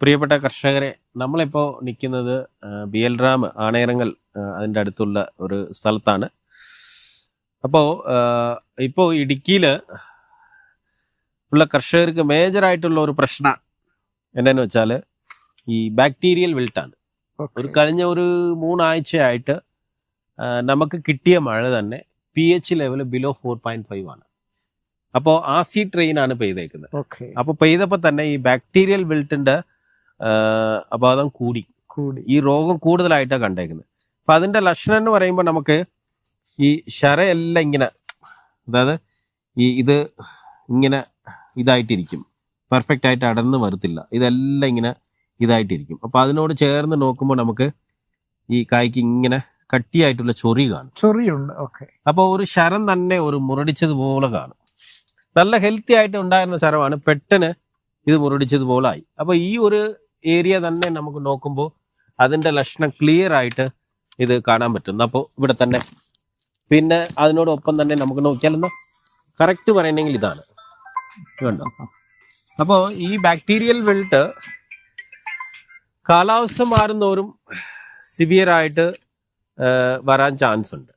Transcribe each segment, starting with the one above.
പ്രിയപ്പെട്ട കർഷകരെ നമ്മളിപ്പോൾ നിൽക്കുന്നത് ബി എൽ ആണയറങ്ങൽ ആ, അതിന്റെ അടുത്തുള്ള ഒരു സ്ഥലത്താണ്. അപ്പോൾ ഇപ്പോൾ ഇടുക്കിയിൽ ഉള്ള കർഷകർക്ക് മേജറായിട്ടുള്ള ഒരു പ്രശ്ന എന്താണെന്ന് വെച്ചാൽ ഈ ബാക്ടീരിയൽ വിൽട്ടാണ് ഒരു കഴിഞ്ഞ ഒരു മൂന്നാഴ്ചയായിട്ട് നമുക്ക് കിട്ടിയ മഴ തന്നെ P H level below four point five ആണ് അപ്പോൾ ആസിഡ് ട്രെയിനാണ് പെയ്തേക്കുന്നത്. അപ്പോൾ പെയ്തപ്പോൾ തന്നെ ഈ ബാക്ടീരിയൽ വിൽട്ടിന്റെ അപാധം കൂടി. കൂടി. ഈ രോഗം കൂടുതലായിട്ടാണ് കണ്ടേക്കുന്നത് അപ്പൊ അതിന്റെ ലക്ഷണം എന്ന് പറയുമ്പോൾ നമുക്ക് ഈ ശരയെല്ലാം ഇങ്ങനെ അതായത് ഈ ഇത് ഇങ്ങനെ ഇതായിട്ടിരിക്കും. പെർഫെക്റ്റ് ആയിട്ട് അടർന്ന് വരത്തില്ല. ഇതെല്ലാം ഇങ്ങനെ ഇതായിട്ടിരിക്കും. അപ്പൊ അതിനോട് ചേർന്ന് നോക്കുമ്പോൾ നമുക്ക് ഈ കായ്ക്ക് ഇങ്ങനെ കട്ടിയായിട്ടുള്ള ചൊറി കാണും. ചൊറിയുണ്ട്. ഓക്കെ. അപ്പോൾ ഒരു ശരം തന്നെ ഒരു മുരടിച്ചതുപോലെ കാണും. നല്ല ഹെൽത്തി ആയിട്ട് ഉണ്ടായിരുന്ന ശരമാണ് പെട്ടെന്ന് ഇത് മുരടിച്ചതുപോലെ ആയി. അപ്പോൾ ഈ ഒരു ഏരിയ തന്നെ നമുക്ക് നോക്കുമ്പോൾ അതിന്റെ ലക്ഷണം ക്ലിയർ ആയിട്ട് ഇത് കാണാൻ പറ്റുന്നു അപ്പോൾ ഇവിടെ തന്നെ പിന്നെ അതിനോടൊപ്പം തന്നെ നമുക്ക് നോക്കിയാലെന്ന് കറക്റ്റ് പറയണമെങ്കിൽ ഇതാണ്. ഇത് കണ്ടോ അപ്പോൾ ഈ ബാക്ടീരിയൽ വെൾട്ട് കാലാവസ്ഥ മാറുന്നോറും സിവിയർ ആയിട്ട് വരാൻ ചാൻസ് ഉണ്ട്.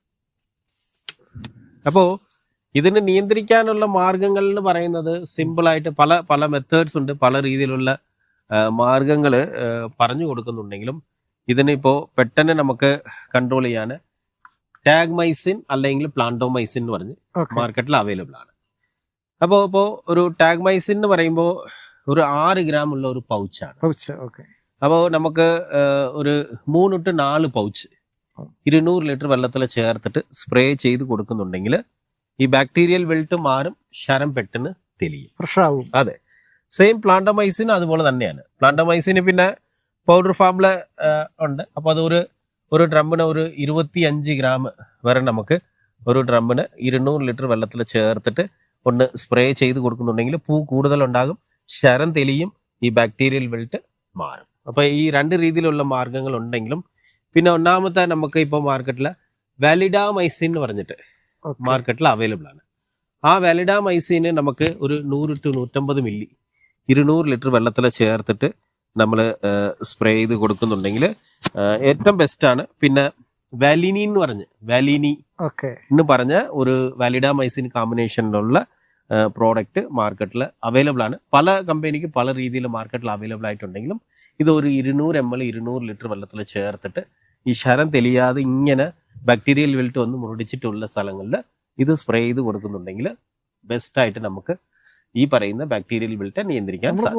അപ്പോൾ ഇതിന് നിയന്ത്രിക്കാനുള്ള മാർഗങ്ങൾ എന്ന് പറയുന്നത് സിമ്പിളായിട്ട് പല പല മെത്തേഡ്സ് ഉണ്ട്. പല രീതിയിലുള്ള മാർഗങ്ങൾ പറഞ്ഞു കൊടുക്കുന്നുണ്ടെങ്കിലും ഇതിനിപ്പോൾ പെട്ടെന്ന് നമുക്ക് കൺട്രോൾ ചെയ്യാൻ ടാഗ്മൈസിൻ അല്ലെങ്കിൽ പ്ലാന്റോമൈസിൻ എന്ന് പറഞ്ഞ് മാർക്കറ്റിൽ അവൈലബിൾ ആണ്. അപ്പോൾ ഇപ്പോൾ ഒരു ടാഗ്മൈസിൻ എന്ന് പറയുമ്പോൾ ഒരു ആറ് ഗ്രാം ഉള്ള ഒരു പൗച്ചാണ് ഓക്കെ. അപ്പോൾ നമുക്ക് ഒരു മൂന്ന് ടു നാല് പൗച്ച് ഇരുന്നൂറ് ലിറ്റർ വെള്ളത്തിൽ ചേർത്തിട്ട് സ്പ്രേ ചെയ്ത് കൊടുക്കുന്നുണ്ടെങ്കിൽ ഈ ബാക്ടീരിയൽ വെൽട്ട് മാറും ശരം പെട്ടെന്ന് തെളിയും. ഫ്രഷ് ആവും. അതെ. സെയിം പ്ലാന്റമൈസിൻ അതുപോലെ തന്നെയാണ്. പ്ലാന്റമൈസിന് പിന്നെ പൗഡർ ഫാമിൽ ഉണ്ട്. അപ്പോൾ അതൊരു ഒരു ഡ്രമ്മിന് ഒരു ഇരുപത്തി അഞ്ച് ഗ്രാം വരെ നമുക്ക് ഒരു ഡ്രമ്മിന് ഇരുന്നൂറ് ലിറ്റർ വെള്ളത്തിൽ ചേർത്തിട്ട് ഒന്ന് സ്പ്രേ ചെയ്ത് കൊടുക്കുന്നുണ്ടെങ്കിൽ പൂ കൂടുതലുണ്ടാകും. ശരം തെളിയും ഈ ബാക്ടീരിയൽ വെൽറ്റ് മാറും. അപ്പോൾ ഈ രണ്ട് രീതിയിലുള്ള മാർഗങ്ങൾ ഉണ്ടെങ്കിലും പിന്നെ ഒന്നാമത്തെ നമുക്ക് ഇപ്പോൾ മാർക്കറ്റിൽ വാലിഡാമൈസിൻ എന്ന് പറഞ്ഞിട്ട് മാർക്കറ്റിൽ അവൈലബിൾ ആണ്. ആ വാലിഡാമൈസിന് നമുക്ക് ഒരു നൂറ് ടു നൂറ്റമ്പത് മില്ലി ഇരുന്നൂറ് ലിറ്റർ വെള്ളത്തിൽ ചേർത്തിട്ട് നമ്മൾ സ്പ്രേ ചെയ്ത് കൊടുക്കുന്നുണ്ടെങ്കിൽ ഏറ്റവും ബെസ്റ്റാണ് പിന്നെ വാലിനി എന്ന് പറഞ്ഞ് വാലിനി ഓക്കെ. എന്ന് പറഞ്ഞ ഒരു വാലിഡാമൈസിൻ കോമ്പിനേഷനിലുള്ള പ്രോഡക്റ്റ് മാർക്കറ്റിൽ അവൈലബിൾ ആണ്. പല കമ്പനിക്ക് പല രീതിയിൽ മാർക്കറ്റിൽ അവൈലബിൾ ആയിട്ടുണ്ടെങ്കിലും ഇത് ഒരു ഇരുന്നൂറ് എം എൽ ഇരുന്നൂറ് ലിറ്റർ വെള്ളത്തിൽ ചേർത്തിട്ട് ഈ ശരം തെളിയാതെ ഇങ്ങനെ ബാക്ടീരിയൽ വെൽറ്റ് വന്ന് മുരടിച്ചിട്ടുള്ള സ്ഥലങ്ങളിൽ ഇത് സ്പ്രേ ചെയ്ത് കൊടുക്കുന്നുണ്ടെങ്കിൽ ബെസ്റ്റായിട്ട് നമുക്ക് ഈ പറയുന്ന ബാക്ടീരിയൽ വിൽട്ട് നിയന്ത്രിക്കാൻ സാധിക്കും